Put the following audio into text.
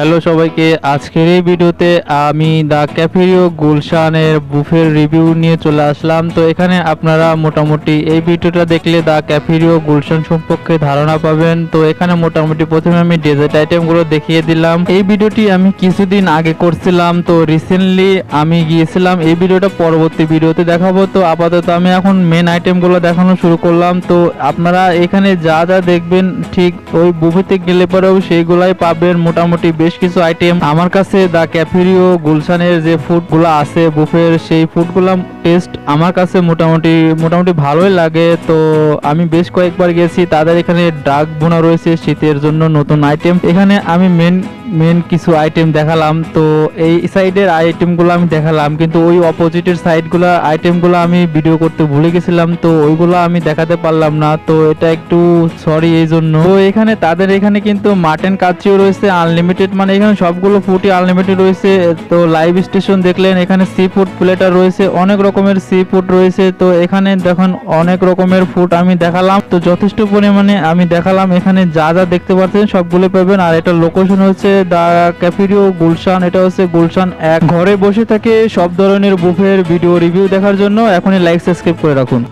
Hello সবাইকে, আজকের এই ভিডিওতে আমি দ্য ক্যাফেরিও গুলশানের বুফের রিভিউ নিয়ে চলে আসলাম। তো এখানে আপনারা মোটামুটি এই ভিডিওটা দেখলে দ্য ক্যাফেরিও গুলশান সম্পর্কে ধারণা পাবেন। তো এখানে মোটামুটি প্রথমে আমি ডেজার্ট আইটেমগুলো দেখিয়ে দিলাম। এই ভিডিওটি আমি কিছুদিন আগে করছিলাম, তো রিসেন্টলি আমি গিয়েছিলাম। এই ভিডিওটা পরবর্তী ভিডিওতে দেখাবো। তো আপাতত আমি এখন মেন আইটেমগুলো দেখানো শুরু করলাম। তো আপনারা এখানে যা যা দেখবেন, ঠিক ওই বুফেতে গেলে পরেও সেইগুলাই পাবেন। মোটামুটি বেশ কিছু আইটেম আমার কাছে দ্য ক্যাফেরিও গুলশানের যে ফুডগুলো আছে বুফের সেই ফুডগুলো টেস্ট আমার কাছে মোটামুটি মোটামুটি ভালোই লাগে। তো আমি বেশ কয়েকবার গেছি, তাদের এখানে ডাক বোনা রয়েছে শীতের জন্য নতুন আইটেম এখানে আমি মেন মেন কিছু আইটেম দেখালাম। তো এই সাইডের আইটেমগুলো আমি দেখালাম, কিন্তু ওই অপোজিটের সাইডগুলো আইটেমগুলো আমি ভিডিও করতে ভুলে গেছিলাম, তো ওইগুলো আমি দেখাতে পারলাম না। তো এটা একটু সরি এই জন্য তো এখানে তাদের এখানে কিন্তু মাটন কাচিও রয়েছে আনলিমিটেড মানে এখানে সবগুলো ফুডই আনলিমিটেড রয়েছে। তো লাইভ স্টেশন দেখলেন, এখানে সি ফুড প্লেটার রয়েছে, অনেক রকমের সি ফুড রয়েছে। তো এখানে দেখুন, অনেক রকমের ফুড আমি দেখালাম। তো যথেষ্ট পরিমাণে আমি দেখালাম, এখানে যা যা দেখতে পাচ্ছেন সবগুলো পাবেন। আর এটা লোকেশন হচ্ছে দা, ক্যাফেরিও, গুলশান, এটা হচ্ছে গুলশান এক। ঘরে বসে থেকে সব ধরনের বুফের ভিডিও রিভিউ দেখার জন্য এখনই লাইক সাবস্ক্রাইব করে রাখুন।